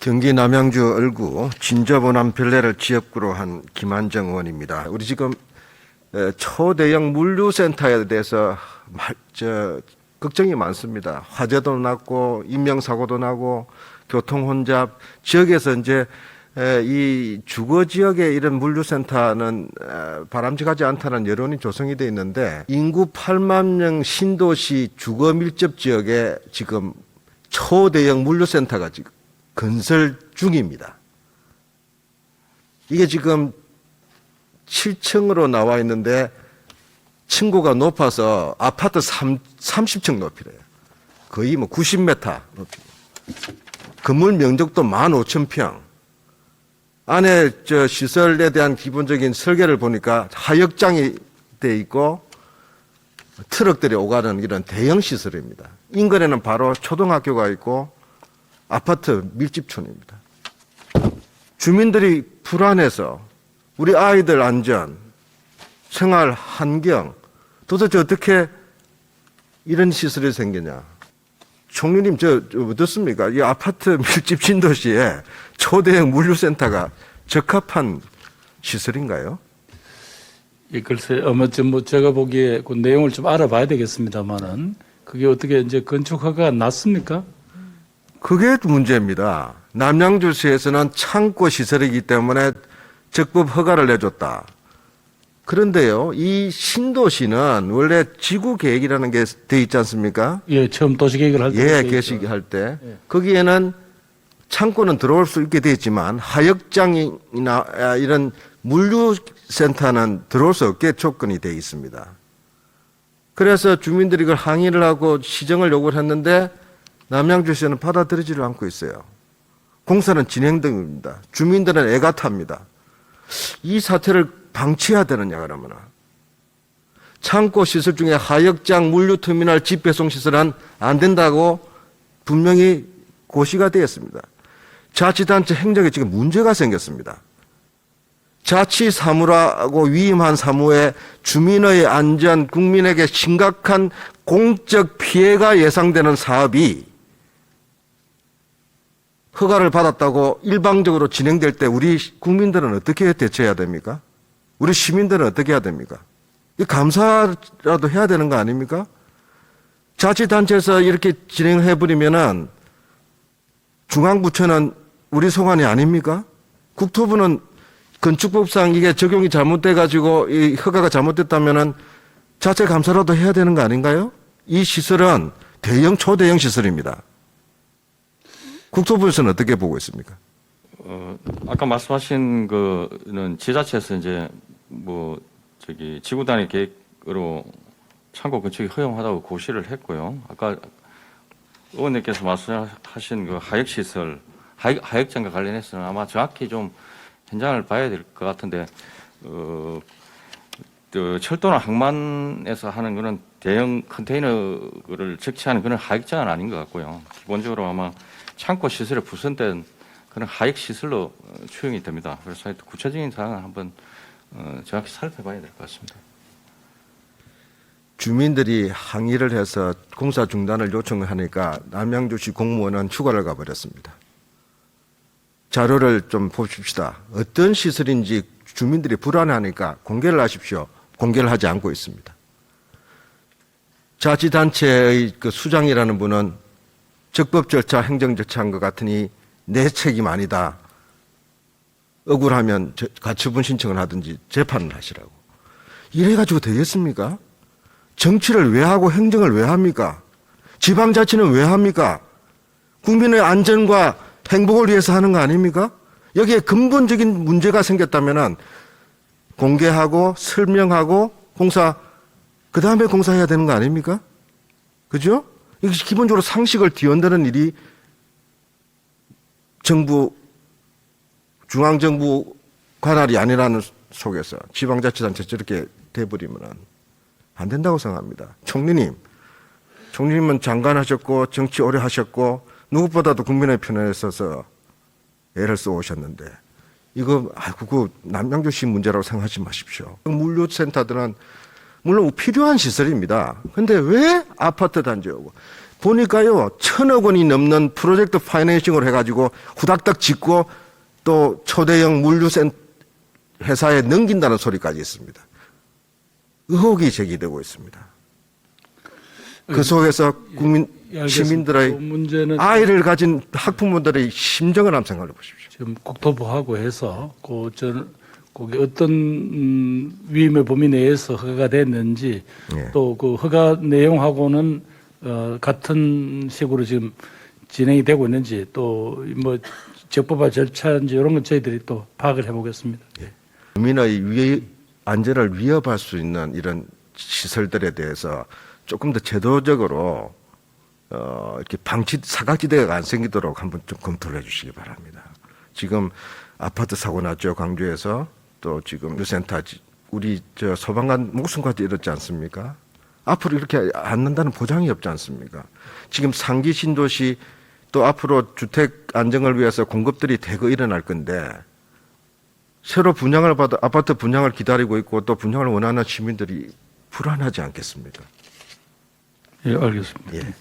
경기 남양주 얼구 진저번암 별내를 지역구로 한 김한정 의원입니다. 우리 지금 에, 초대형 물류센터에 대해서 말, 저, 걱정이 많습니다. 화재도 났고 인명사고도 나고 교통 혼잡 지역에서 이제 에, 이 주거 지역에 이런 물류센터는 에, 바람직하지 않다는 여론이 조성이 돼 있는데 인구 8만 명 신도시 주거 밀접 지역에 지금 초대형 물류센터가 지금 건설 중입니다. 이게 지금 7층으로 나와 있는데 층고가 높아서 아파트 3, 30층 높이래요. 거의 뭐 90m 높이. 건물 면적도 15,000평. 안에 저 시설에 대한 기본적인 설계를 보니까 하역장이 돼 있고 트럭들이 오가는 이런 대형 시설입니다. 인근에는 바로 초등학교가 있고 아파트 밀집촌입니다. 주민들이 불안해서 우리 아이들 안전, 생활 환경, 도대체 어떻게 이런 시설이 생기냐. 총리님, 저, 저 어떻습니까? 이 아파트 밀집 신도시에 초대형 물류센터가 적합한 시설인가요? 예, 글쎄, 아마 뭐 제가 보기에 그 내용을 좀 알아봐야 되겠습니다만은 그게 어떻게 이제 건축 허가가 났습니까? 그게 문제입니다. 남양주시에서는 창고 시설이기 때문에 적법 허가를 내줬다. 그런데요, 이 신도시는 원래 지구 계획이라는 게 돼 있지 않습니까? 예, 처음 도시 계획을 할 때. 예, 계획. 할 때. 예. 거기에는 창고는 들어올 수 있게 돼 있지만 하역장이나 아, 이런 물류센터는 들어올 수 없게 조건이 돼 있습니다. 그래서 주민들이 그걸 항의를 하고 시정을 요구를 했는데 남양주시는 받아들이지를 않고 있어요. 공사는 진행 중입니다. 주민들은 애가 탑니다. 이 사태를 방치해야 되느냐 그러면 창고 시설 중에 하역장 물류터미널 집배송 시설은 안 된다고 분명히 고시가 되었습니다. 자치단체 행정에 지금 문제가 생겼습니다. 자치 사무라고 위임한 사무에 주민의 안전, 국민에게 심각한 공적 피해가 예상되는 사업이 허가를 받았다고 일방적으로 진행될 때 우리 국민들은 어떻게 대처해야 됩니까? 우리 시민들은 어떻게 해야 됩니까? 이 감사라도 해야 되는 거 아닙니까? 자치단체에서 이렇게 진행을 해버리면은 중앙부처는 우리 소관이 아닙니까? 국토부는 건축법상 이게 적용이 잘못돼가지고 이 허가가 잘못됐다면은 자체 감사라도 해야 되는 거 아닌가요? 이 시설은 대형 초대형 시설입니다. 국토부에서는 어떻게 보고 있습니까? 어, 아까 말씀하신 거는 지자체에서 이제 뭐 저기 지구 단위 계획으로 창고 건축이 허용하다고 고시를 했고요. 아까 의원님께서 말씀하신 그 하역 시설, 하역, 하역장과 관련해서는 아마 정확히 좀 현장을 봐야 될 것 같은데 어, 그 철도나 항만에서 하는 거는 대형 컨테이너를 적치하는 그런 하역장은 아닌 것 같고요. 기본적으로 아마 창고 시설에 부선된 그런 하역 시설로 어, 추정이 됩니다. 그래서 구체적인 사항은 한번 어, 정확히 살펴봐야 될 것 같습니다. 주민들이 항의를 해서 공사 중단을 요청을 하니까 남양주시 공무원은 휴가를 가버렸습니다. 자료를 좀 봅시다. 어떤 시설인지 주민들이 불안해하니까 공개를 하십시오. 공개를 하지 않고 있습니다. 자치단체의 그 수장이라는 분은 적법 절차, 행정 절차한 것 같으니 내 책임 아니다. 억울하면 저- 가처분 신청을 하든지 재판을 하시라고. 이래가지고 되겠습니까? 정치를 왜 하고 행정을 왜 합니까? 지방자치는 왜 합니까? 국민의 안전과 행복을 위해서 하는 거 아닙니까? 여기에 근본적인 문제가 생겼다면 공개하고 설명하고 공사, 그 다음에 공사해야 되는 거 아닙니까? 그죠? 이게 기본적으로 상식을 뒤흔드는 일이 정부, 중앙정부 관할이 아니라는 속에서 지방자치단체 저렇게 돼버리면 안 된다고 생각합니다. 총리님, 총리님은 장관 하셨고 정치 오래 하셨고 누구보다도 국민의 편에 서서 애를 써 오셨는데 이거 아이고 그 남양주시 문제라고 생각하지 마십시오. 물류센터들은 물론 필요한 시설입니다. 근데 왜 아파트 단지하고 보니까요 천억 원이 넘는 프로젝트 파이낸싱을 해가지고 후닥닥 짓고 또 초대형 물류센 회사에 넘긴다는 소리까지 있습니다. 의혹이 제기되고 있습니다. 그 속에서 국민 예. 시민들의 그 아이를 가진 학부모들의 심정을 한번 생각해 보십시오. 지금 국토부하고 해서 그 저는 거기 어떤 음, 위임의 범위 내에서 허가가 됐는지 예. 또 그 허가 내용하고는 어, 같은 식으로 지금 진행이 되고 있는지 또 뭐 적법화 절차인지 이런 건 저희들이 또 파악을 해보겠습니다. 국민의 위, 안전을 위협할 수 있는 이런 시설들에 대해서 조금 더 제도적으로 어, 이렇게 방치 사각지대가 안 생기도록 한번 좀 검토를 해주시기 바랍니다. 지금 아파트 사고 났죠 광주에서 또 지금 뉴센터 지- 우리 저 소방관 목숨까지 잃었지 않습니까? 앞으로 이렇게 안 난다는 보장이 없지 않습니까? 지금 상기 신도시 또 앞으로 주택 안정을 위해서 공급들이 대거 일어날 건데 새로 분양을 받아 아파트 분양을 기다리고 있고 또 분양을 원하는 시민들이 불안하지 않겠습니까? 예, 알겠습니다. 예.